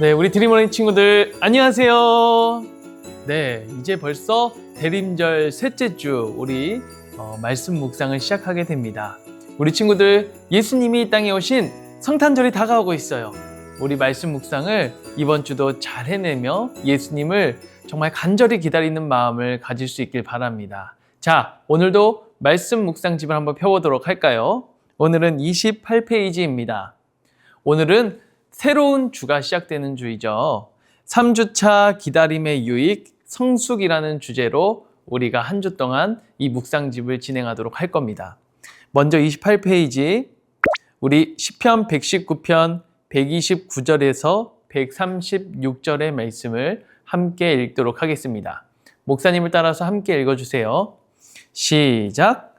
네, 우리 드림어닝 친구들 안녕하세요. 네, 이제 벌써 대림절 셋째 주 우리 어, 말씀 묵상을 시작하게 됩니다. 우리 친구들 예수님이 이 땅에 오신 성탄절이 다가오고 있어요. 우리 말씀 묵상을 이번 주도 잘 해내며 예수님을 정말 간절히 기다리는 마음을 가질 수 있길 바랍니다. 자, 오늘도 말씀 묵상 집을 한번 펴보도록 할까요? 오늘은 28페이지입니다. 오늘은 새로운 주가 시작되는 주이죠. 3주차 기다림의 유익, 성숙이라는 주제로 우리가 한 주 동안 이 묵상집을 진행하도록 할 겁니다. 먼저 28페이지, 우리 시편 119편 129절에서 136절의 말씀을 함께 읽도록 하겠습니다. 목사님을 따라서 함께 읽어주세요. 시작.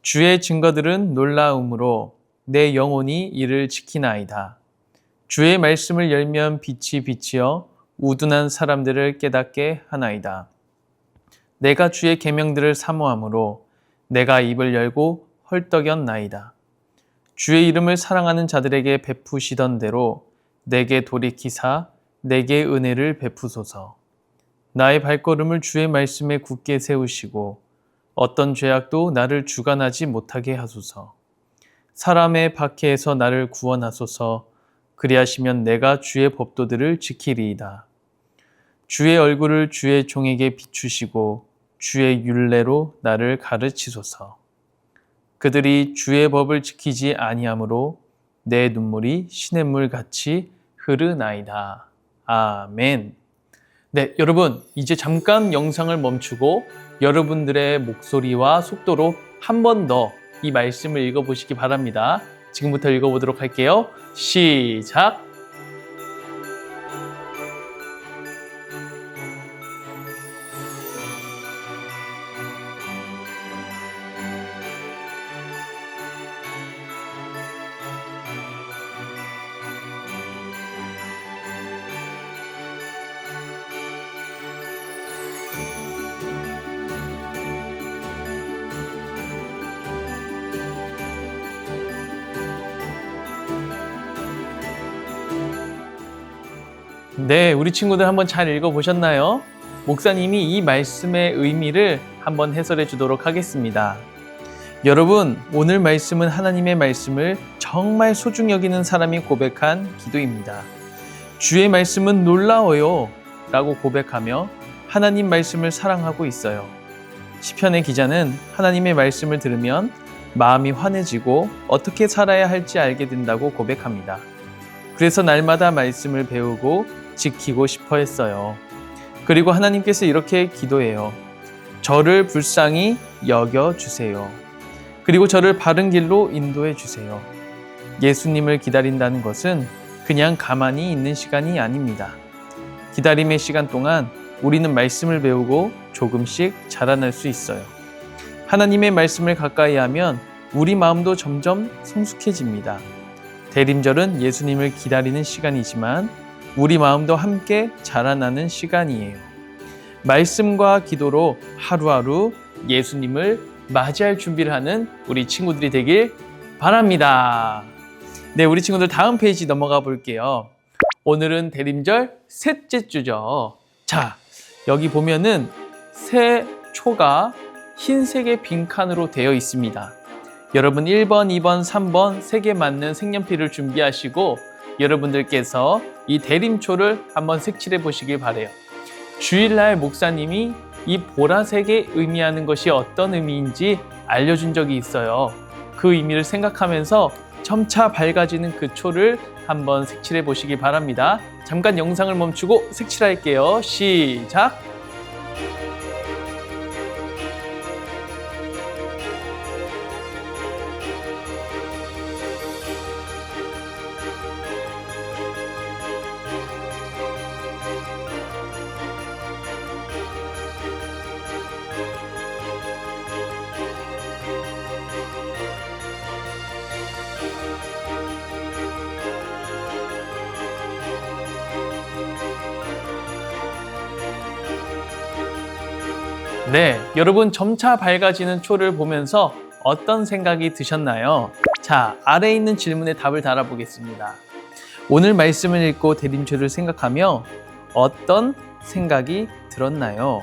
주의 증거들은 놀라움으로 내 영혼이 이를 지키나이다. 주의 말씀을 열면 빛이 비치어 우둔한 사람들을 깨닫게 하나이다. 내가 주의 계명들을 사모함으로 내가 입을 열고 헐떡였나이다. 주의 이름을 사랑하는 자들에게 베푸시던 대로 내게 돌이키사 내게 은혜를 베푸소서. 나의 발걸음을 주의 말씀에 굳게 세우시고 어떤 죄악도 나를 주관하지 못하게 하소서. 사람의 박해에서 나를 구원하소서. 그리하시면 내가 주의 법도들을 지키리이다. 주의 얼굴을 주의 종에게 비추시고 주의 율례로 나를 가르치소서. 그들이 주의 법을 지키지 아니하므로 내 눈물이 시냇물 같이 흐르나이다. 아멘. 네, 여러분, 이제 잠깐 영상을 멈추고 여러분들의 목소리와 속도로 한 번 더 이 말씀을 읽어보시기 바랍니다. 지금부터 읽어보도록 할게요. 시작! 네, 우리 친구들 한번 잘 읽어보셨나요? 목사님이 이 말씀의 의미를 한번 해설해 주도록 하겠습니다. 여러분, 오늘 말씀은 하나님의 말씀을 정말 소중히 여기는 사람이 고백한 기도입니다. 주의 말씀은 놀라워요. 라고 고백하며 하나님 말씀을 사랑하고 있어요. 시편의 기자는 하나님의 말씀을 들으면 마음이 환해지고 어떻게 살아야 할지 알게 된다고 고백합니다. 그래서 날마다 말씀을 배우고 지키고 싶어 했어요. 그리고 하나님께서 이렇게 기도해요. 저를 불쌍히 여겨 주세요. 그리고 저를 바른 길로 인도해 주세요. 예수님을 기다린다는 것은 그냥 가만히 있는 시간이 아닙니다. 기다림의 시간 동안 우리는 말씀을 배우고 조금씩 자라날 수 있어요. 하나님의 말씀을 가까이 하면 우리 마음도 점점 성숙해집니다. 대림절은 예수님을 기다리는 시간이지만 우리 마음도 함께 자라나는 시간이에요. 말씀과 기도로 하루하루 예수님을 맞이할 준비를 하는 우리 친구들이 되길 바랍니다. 네, 우리 친구들 다음 페이지 넘어가 볼게요. 오늘은 대림절 셋째 주죠. 자, 여기 보면은 새 초가 흰색의 빈칸으로 되어 있습니다. 여러분 1번, 2번, 3번 세개 맞는 색연필을 준비하시고 여러분들께서 이 대림초를 한번 색칠해 보시길 바래요. 주일날 목사님이 이 보라색이 의미하는 것이 어떤 의미인지 알려준 적이 있어요. 그 의미를 생각하면서 점차 밝아지는 그 초를 한번 색칠해 보시기 바랍니다. 잠깐 영상을 멈추고 색칠할게요. 시작! 네, 여러분 점차 밝아지는 초를 보면서 어떤 생각이 드셨나요? 자, 아래에 있는 질문에 답을 달아보겠습니다. 오늘 말씀을 읽고 대림절을 생각하며 어떤 생각이 들었나요?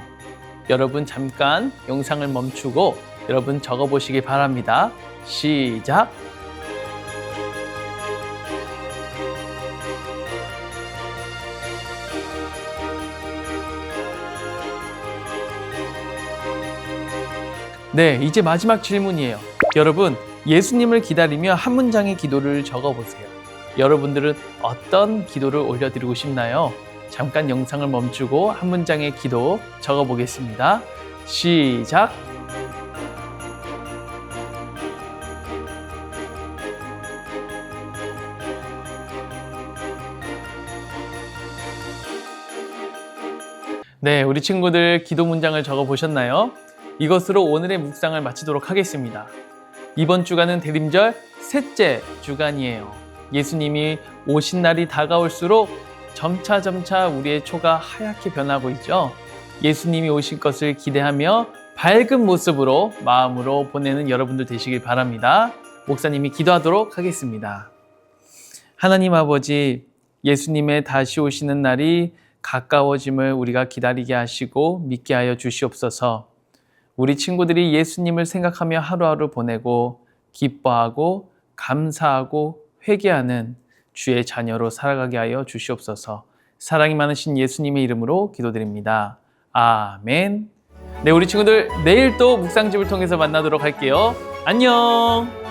여러분 잠깐 영상을 멈추고 여러분 적어 보시기 바랍니다. 시작. 네, 이제 마지막 질문이에요. 여러분, 예수님을 기다리며 한 문장의 기도를 적어 보세요. 여러분들은 어떤 기도를 올려드리고 싶나요? 잠깐 영상을 멈추고 한 문장의 기도 적어 보겠습니다. 시작. 네, 우리 친구들 기도 문장을 적어 보셨나요? 이것으로 오늘의 묵상을 마치도록 하겠습니다. 이번 주간은 대림절 셋째 주간이에요. 예수님이 오신 날이 다가올수록 점차 점차 우리의 초가 하얗게 변하고 있죠. 예수님이 오실 것을 기대하며 밝은 모습으로 마음으로 보내는 여러분들 되시길 바랍니다. 목사님이 기도하도록 하겠습니다. 하나님 아버지, 예수님의 다시 오시는 날이 가까워짐을 우리가 기다리게 하시고 믿게 하여 주시옵소서. 우리 친구들이 예수님을 생각하며 하루하루 보내고 기뻐하고 감사하고 회개하는 주의 자녀로 살아가게 하여 주시옵소서. 사랑이 많으신 예수님의 이름으로 기도드립니다. 아멘. 네, 우리 친구들 내일 또 묵상집을 통해서 만나도록 할게요. 안녕.